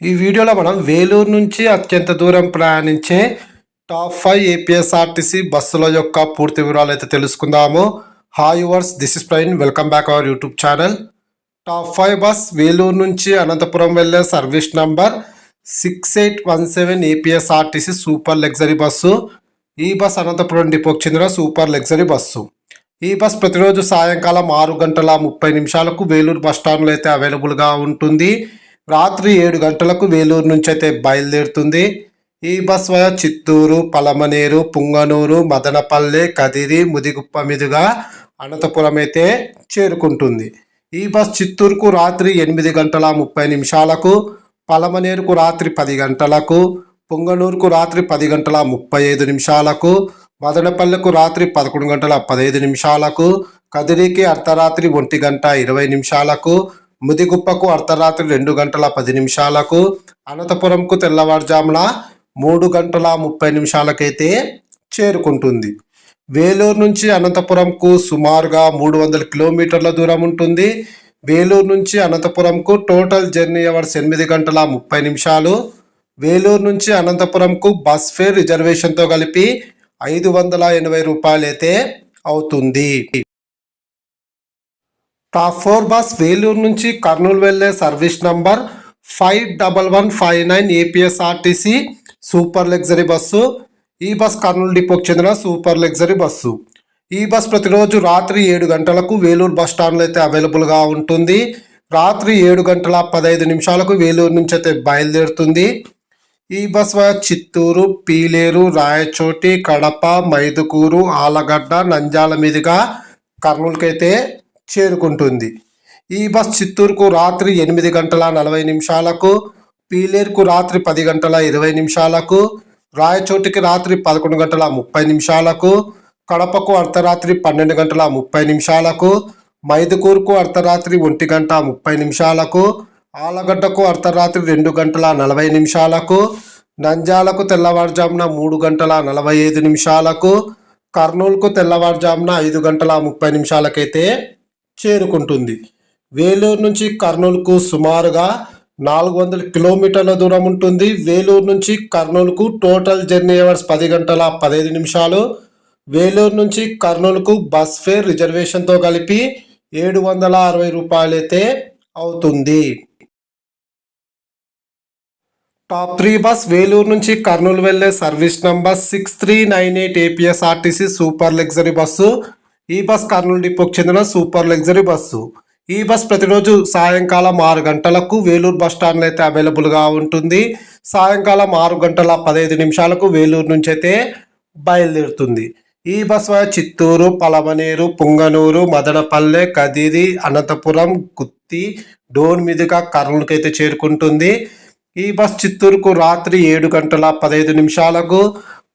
ఈ వీడియోలో మనం వేలూరు నుంచి అత్యంత దూరం ప్రయాణించే టాప్ ఫైవ్ ఏపీఎస్ఆర్టీసీ బస్సుల యొక్క పూర్తి వివరాలు అయితే తెలుసుకుందాము. Hi yours this is ప్రైన్ welcome back our YouTube channel top five bus Vellore నుంచి అనంతపురం వెళ్ళే service number six eight one seven APSRTC super luxury bus ఈ బస్ అనంతపురం డిపోకి చెందిన సూపర్ లగ్జరీ బస్సు ఈ బస్ ప్రతిరోజు సాయంకాలం ఆరు గంటల ముప్పై నిమిషాలకు వేలూరు బస్ స్టాండ్లో అయితే అవైలబుల్గా ఉంటుంది. రాత్రి ఏడు గంటలకు వేలూరు నుంచి అయితే బయలుదేరుతుంది. ఈ బస్ వల్ల చిత్తూరు పలమనేరు పుంగనూరు మదనపల్లె కదిరి ముదిగుప్ప మీదుగా అనంతపురం అయితే చేరుకుంటుంది. ఈ బస్ చిత్తూరుకు రాత్రి ఎనిమిది గంటల ముప్పై నిమిషాలకు పలమనేరుకు రాత్రి పది గంటలకు పుంగనూరుకు రాత్రి పది గంటల ముప్పై ఐదు నిమిషాలకు మదనపల్లెకు రాత్రి పదకొండు గంటల పదహైదు నిమిషాలకు కదిరికి అర్ధరాత్రి ఒంటి గంట ఇరవై నిమిషాలకు ముదిగుప్పకు అర్ధరాత్రి రెండు గంటల పది నిమిషాలకు అనంతపురంకు తెల్లవారుజామున మూడు గంటల ముప్పై నిమిషాలకైతే చేరుకుంటుంది. వేలూరు నుంచి అనంతపురంకు సుమారుగా మూడు వందల కిలోమీటర్ల దూరం ఉంటుంది. వేలూరు నుంచి అనంతపురంకు టోటల్ జర్నీ అవర్స్ ఎనిమిది గంటల ముప్పై నిమిషాలు. వేలూరు నుంచి అనంతపురంకు బస్ ఫేర్ రిజర్వేషన్తో కలిపి ఐదు వందల ఎనభై రూపాయలు అయితే అవుతుంది. టాప్ ఫోర్ బస్ వేలూరు నుంచి కర్నూలు వెళ్ళే service number five double one five nine APSRTC super luxury bus. ఈ బస్ కర్నూలు డిపోకి చెందిన సూపర్ లగ్జరీ బస్సు. ఈ బస్ ప్రతిరోజు రాత్రి ఏడు గంటలకు వేలూరు బస్ స్టాండ్లో అయితే అవైలబుల్గా ఉంటుంది. రాత్రి ఏడు గంటల పదహైదు నిమిషాలకు వేలూరు నుంచి అయితే బయలుదేరుతుంది. ఈ బస్ చిత్తూరు పీలేరు రాయచోటి కడప మైదుకూరు ఆలగడ్డ నంజాల మీదుగా కర్నూలుకైతే చేరుకుంటుంది. ఈ బస్ చిత్తూరుకు రాత్రి ఎనిమిది గంటల నలభై నిమిషాలకు పీలేరుకు రాత్రి పది గంటల ఇరవై నిమిషాలకు రాయచోటికి రాత్రి పదకొండు గంటల ముప్పై నిమిషాలకు కడపకు అర్ధరాత్రి పన్నెండు గంటల ముప్పై నిమిషాలకు మైదుకూరుకు అర్ధరాత్రి ఒంటి గంట ముప్పై నిమిషాలకు ఆలగడ్డకు అర్ధరాత్రి రెండు గంటల నలభై నిమిషాలకు నంజాలకు తెల్లవారుజామున మూడు గంటల నలభై ఐదు నిమిషాలకు కర్నూలుకు తెల్లవారుజామున ఐదు గంటల ముప్పై నిమిషాలకైతే చేరుకుంటుంది. వేలూరు నుంచి కర్నూలుకు సుమారుగా నాలుగు వందల కిలోమీటర్ల దూరం ఉంటుంది. వేలూరు నుంచి కర్నూలుకు టోటల్ జర్నీ అవర్స్ పది గంటల పదహైదు నిమిషాలు. వేలూరు నుంచి కర్నూలుకు బస్ ఫేర్ రిజర్వేషన్తో కలిపి ఏడు వందల అరవై రూపాయలైతే అవుతుంది. టాప్ త్రీ బస్ వేలూరు నుంచి కర్నూలు వెళ్ళే service number six three nine eight APSRTC super luxury bus ఈ బస్ కర్నూలు డిపోకి చెందిన సూపర్ లగ్జరీ బస్సు. ఈ బస్ ప్రతిరోజు సాయంకాలం ఆరు గంటలకు వేలూరు బస్ స్టాండ్లో అయితే అవైలబుల్గా ఉంటుంది. సాయంకాలం ఆరు గంటల పదహైదు నిమిషాలకు వేలూరు నుంచి అయితే బయలుదేరుతుంది. ఈ బస్ చిత్తూరు పలమనేరు పుంగనూరు మదనపల్లె కదిరి అనంతపురం గుత్తి డోర్ మీదుగా కర్నూలుకి అయితే చేరుకుంటుంది. ఈ బస్ చిత్తూరుకు రాత్రి ఏడు గంటల పదహైదు నిమిషాలకు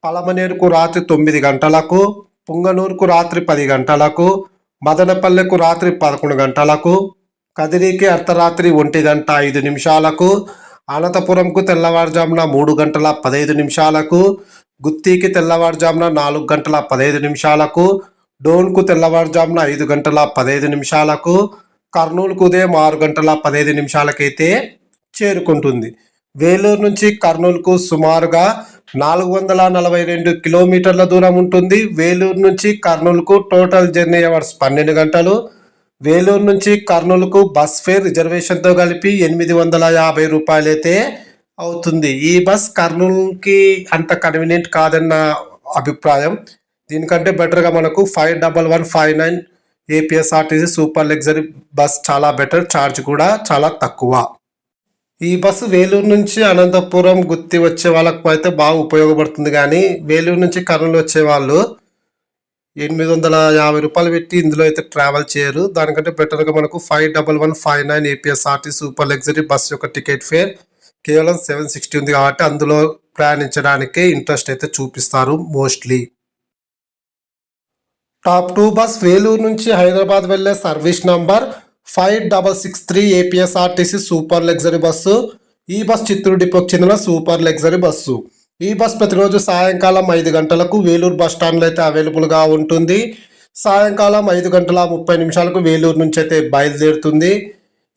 పలమనేరుకు రాత్రి తొమ్మిది గంటలకు పుంగనూరుకు రాత్రి పది గంటలకు మదనపల్లెకు రాత్రి పదకొండు గంటలకు కదిరికి అర్ధరాత్రి ఒంటి గంట ఐదు నిమిషాలకు అనంతపురంకు తెల్లవారుజామున మూడు గంటల పదహైదు నిమిషాలకు గుత్తికి తెల్లవారుజామున నాలుగు గంటల పదహైదు నిమిషాలకు డోన్కు తెల్లవారుజామున ఐదు గంటల పదహైదు నిమిషాలకు కర్నూలుకు ఉదయం ఆరు గంటల పదహైదు నిమిషాలకైతే చేరుకుంటుంది. వేలూరు నుంచి కర్నూలుకు సుమారుగా నాలుగు వందల నలభై రెండు కిలోమీటర్ల దూరం ఉంటుంది. వేలూరు నుంచి కర్నూలుకు టోటల్ జర్నీ అవర్స్ పన్నెండు గంటలు. వేలూరు నుంచి కర్నూలుకు బస్ ఫేర్ రిజర్వేషన్తో కలిపి ఎనిమిది వందల యాభై రూపాయలైతే అవుతుంది. ఈ బస్ కర్నూలుకి అంత కన్వీనియంట్ కాదన్న అభిప్రాయం. దీనికంటే బెటర్గా మనకు five double one five nine APSRTC super luxury bus చాలా బెటర్ ఛార్జ్ కూడా చాలా తక్కువ. ఈ బస్సు వేలూరు నుంచి అనంతపురం గుత్తి వచ్చే వాళ్ళకు అయితే బాగా ఉపయోగపడుతుంది. కానీ వేలూరు నుంచి కర్నూలు వచ్చే వాళ్ళు ఎనిమిది వందల యాభై రూపాయలు పెట్టి ఇందులో అయితే ట్రావెల్ చేయరు. దానికంటే బెటర్గా మనకు five double one five nine APSRT super luxury bus యొక్క టికెట్ ఫేర్ కేవలం సెవెన్ సిక్స్టీ ఉంది కాబట్టి అందులో ప్రయాణించడానికే ఇంట్రెస్ట్ అయితే చూపిస్తారు mostly top two bus Vellore నుంచి హైదరాబాద్ వెళ్ళే service number five double six three APSRTC super luxury bus. ఈ బస్ చిత్తూరు డిపోకి చెందిన సూపర్ లగ్జరీ బస్సు. ఈ బస్ ప్రతిరోజు సాయంకాలం ఐదు గంటలకు వేలూరు బస్ స్టాండ్లో అయితే అవైలబుల్గా ఉంటుంది. సాయంకాలం ఐదు గంటల ముప్పై నిమిషాలకు వేలూరు నుంచి అయితే బయలుదేరుతుంది.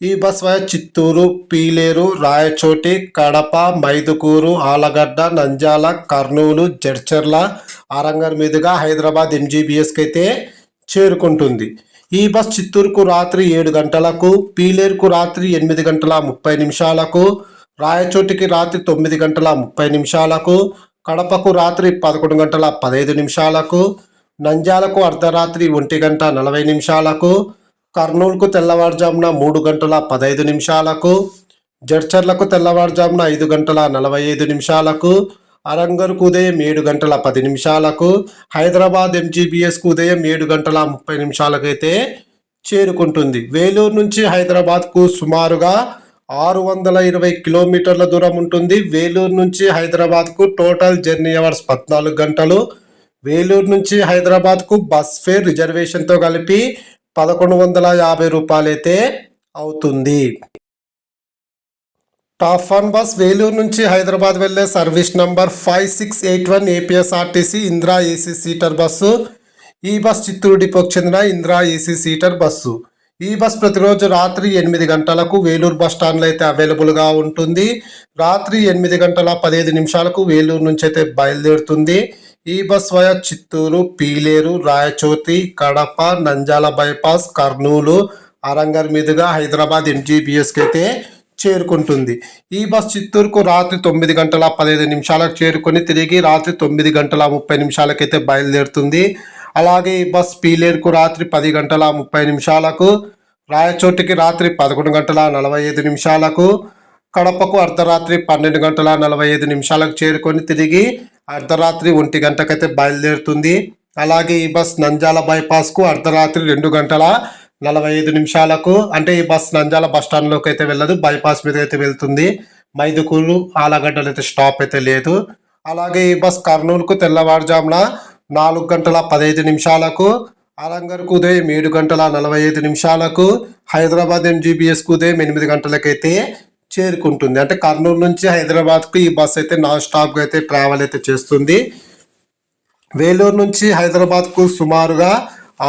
ఈ బస్ వయ చిత్తూరు పీలేరు రాయచోటి కడప మైదుకూరు ఆలగడ్డ నంజాల కర్నూలు జడ్చర్ల ఆరంగర్ మీదుగా హైదరాబాద్ ఎంజీబీఎస్కి అయితే చేరుకుంటుంది. ఈ బస్ చిత్తూరుకు రాత్రి ఏడు గంటలకు పీలేరుకు రాత్రి ఎనిమిది గంటల ముప్పై నిమిషాలకు రాయచోటికి రాత్రి తొమ్మిది గంటల ముప్పై నిమిషాలకు కడపకు రాత్రి పదకొండు గంటల పదహైదు నిమిషాలకు నంద్యాలకు అర్ధరాత్రి ఒంటి గంట నలభై నిమిషాలకు కర్నూలుకు తెల్లవారుజామున మూడు గంటల పదహైదు నిమిషాలకు జడ్చర్లకు తెల్లవారుజామున ఐదు గంటల నలభై ఐదు నిమిషాలకు అరంగర్కు ఉదయం ఏడు గంటల పది నిమిషాలకు హైదరాబాద్ ఎంజీబీఎస్కు ఉదయం ఏడు గంటల ముప్పై నిమిషాలకైతే చేరుకుంటుంది. వేలూరు నుంచి హైదరాబాద్కు సుమారుగా ఆరు వందల ఇరవై కిలోమీటర్ల దూరం ఉంటుంది. వేలూరు నుంచి హైదరాబాద్కు టోటల్ జర్నీ అవర్స్ పద్నాలుగు గంటలు. వేలూరు నుంచి హైదరాబాద్కు బస్ ఫేర్ రిజర్వేషన్తో కలిపి పదకొండు వందల యాభై రూపాయలైతే అవుతుంది. టాప్ వన్ బస్ వేలూరు నుంచి హైదరాబాద్ వెళ్ళే service number five six eight one APSRTC Indira AC seater bus. ఈ బస్ చిత్తూరు డిపోకు చెందిన ఇందిరా ఏసీ సీటర్ బస్సు. ఈ బస్ ప్రతిరోజు రాత్రి ఎనిమిది గంటలకు వేలూరు బస్ స్టాండ్లో అయితే అవైలబుల్గా ఉంటుంది. రాత్రి ఎనిమిది గంటల పదిహేను నిమిషాలకు వేలూరు నుంచి అయితే బయలుదేరుతుంది. ఈ bus via Chittoor Pileru Rayachoti Kadapa నంజాల bypass Kurnool Aramghar మీదుగా హైదరాబాద్ ఎంజీబీఎస్కి అయితే చేరుకుంటుంది. ఈ బస్ చిత్తూరుకు రాత్రి తొమ్మిది గంటల పదిహేను నిమిషాలకు చేరుకొని తిరిగి రాత్రి తొమ్మిది గంటల ముప్పై నిమిషాలకైతే బయలుదేరుతుంది. అలాగే ఈ బస్ పీలేరుకు రాత్రి పది గంటల ముప్పై నిమిషాలకు రాయచోటికి రాత్రి పదకొండు గంటల నలభై ఐదు నిమిషాలకు కడపకు అర్ధరాత్రి పన్నెండు గంటల నలభై ఐదు నిమిషాలకు చేరుకొని తిరిగి అర్ధరాత్రి ఒంటి గంటకైతే బయలుదేరుతుంది. అలాగే ఈ బస్ నంజాల బైపాస్కు అర్ధరాత్రి రెండు గంటల నలభై ఐదు నిమిషాలకు అంటే ఈ బస్ నంజాల బస్ స్టాండ్లోకి అయితే వెళ్ళదు బైపాస్ మీద అయితే వెళ్తుంది. మైదుకూరు ఆలగడ్డలు అయితే స్టాప్ అయితే లేదు. అలాగే ఈ బస్ కర్నూలుకు తెల్లవారుజామున నాలుగు గంటల పదహైదు నిమిషాలకు ఆలంగర్కు ఉదయం ఏడు గంటల నలభై ఐదు నిమిషాలకు హైదరాబాద్ ఎంజీబీఎస్కు ఉదయం ఎనిమిది గంటలకైతే చేరుకుంటుంది. అంటే కర్నూలు నుంచి హైదరాబాద్కు ఈ బస్ అయితే నాన్ స్టాప్గా అయితే ట్రావెల్ అయితే చేస్తుంది. వేలూరు నుంచి హైదరాబాద్కు సుమారుగా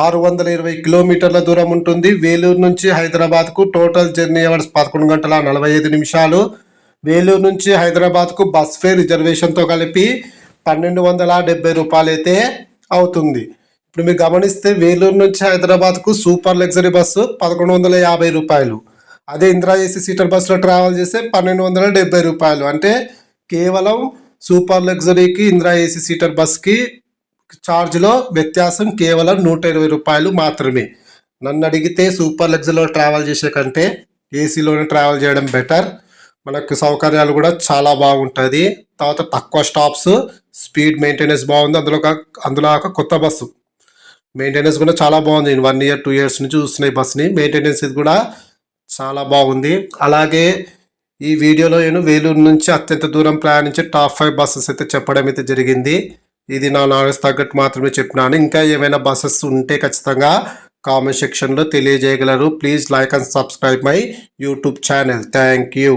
ఆరు వందల ఇరవై కిలోమీటర్ల దూరం ఉంటుంది. వేలూరు నుంచి హైదరాబాద్కు టోటల్ జర్నీ అవర్స్ పదకొండు గంటల నలభై ఐదు నిమిషాలు. వేలూరు నుంచి హైదరాబాద్కు బస్ ఫేర్ రిజర్వేషన్తో కలిపి పన్నెండు వందల డెబ్బై రూపాయలు అయితే అవుతుంది. ఇప్పుడు మీరు గమనిస్తే వేలూరు నుంచి హైదరాబాద్కు సూపర్ లగ్జరీ బస్సు పదకొండు వందల యాభై రూపాయలు. అదే ఇందిరా ఏసీ సీటర్ బస్సులో ట్రావెల్ చేస్తే పన్నెండు వందల డెబ్బై రూపాయలు. అంటే కేవలం సూపర్ లగ్జరీకి ఇందిరా ఏసీ సీటర్ బస్కి ఛార్జ్లో వ్యత్యాసం కేవలం నూట ఇరవై రూపాయలు మాత్రమే. నన్ను అడిగితే సూపర్ లగ్జరీలో ట్రావెల్ చేసే కంటే ఏసీలోనే ట్రావెల్ చేయడం బెటర్ మనకు సౌకర్యాలు కూడా చాలా బాగుంటుంది. తర్వాత తక్కువ స్టాప్స్ స్పీడ్ మెయింటెనెన్స్ బాగుంది. అందులో అందులో ఒక కొత్త బస్సు మెయింటెనెన్స్ కూడా చాలా బాగుంది. నేను వన్ ఇయర్ టూ ఇయర్స్ నుంచి చూస్తున్నాయి బస్ని మెయింటెనెన్స్ ఇది కూడా చాలా బాగుంది. అలాగే ఈ వీడియోలో నేను వేలూరు నుంచి అత్యంత దూరం ప్రయాణించే టాప్ ఫైవ్ బస్సెస్ అయితే చెప్పడం అయితే జరిగింది. ఇది నా నాలెడ్జ్ తగ్గట్టు మాత్రమే చెప్పినాను. ఇంకా ఏమైనా బస్సెస్ ఉంటే ఖచ్చితంగా కామెంట్ సెక్షన్లో తెలియజేయగలరు. Please like and subscribe my YouTube channel thank you